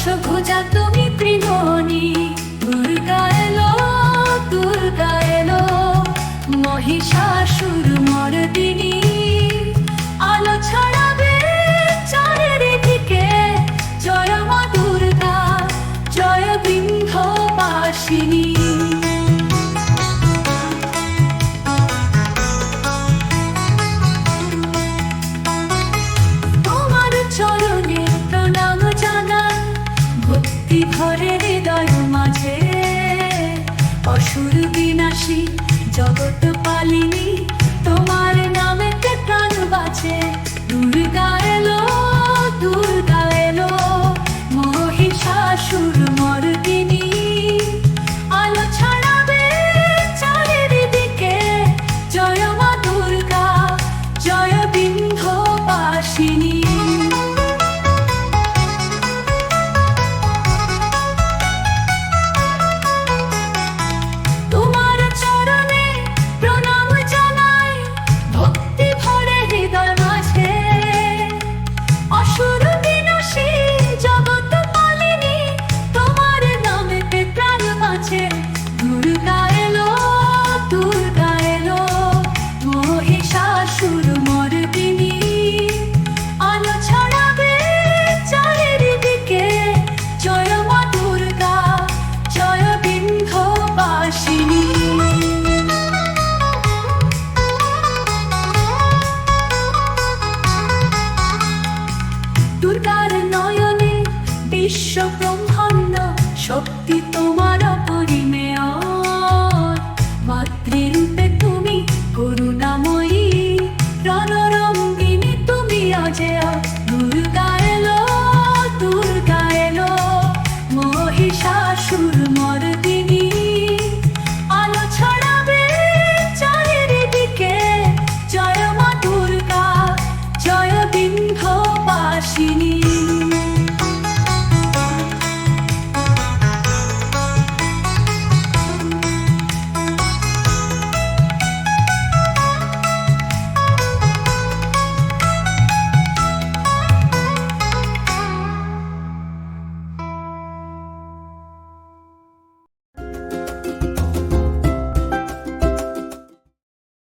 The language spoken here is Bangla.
সভুজা তুমি ত্রিভণী দুর্গা এলো দুর্গা এলো মহিষাসুর মরদিনী আলো ছড়াবে চারের দিকে জয় মা দুর্গা জয় বিন্ধ বাসিনী ঝরে হৃদয় মাঝে অসুর বিনাশী জগত বিশ্ব ব্রহ্মাণ্ড শক্তি তোমার অপ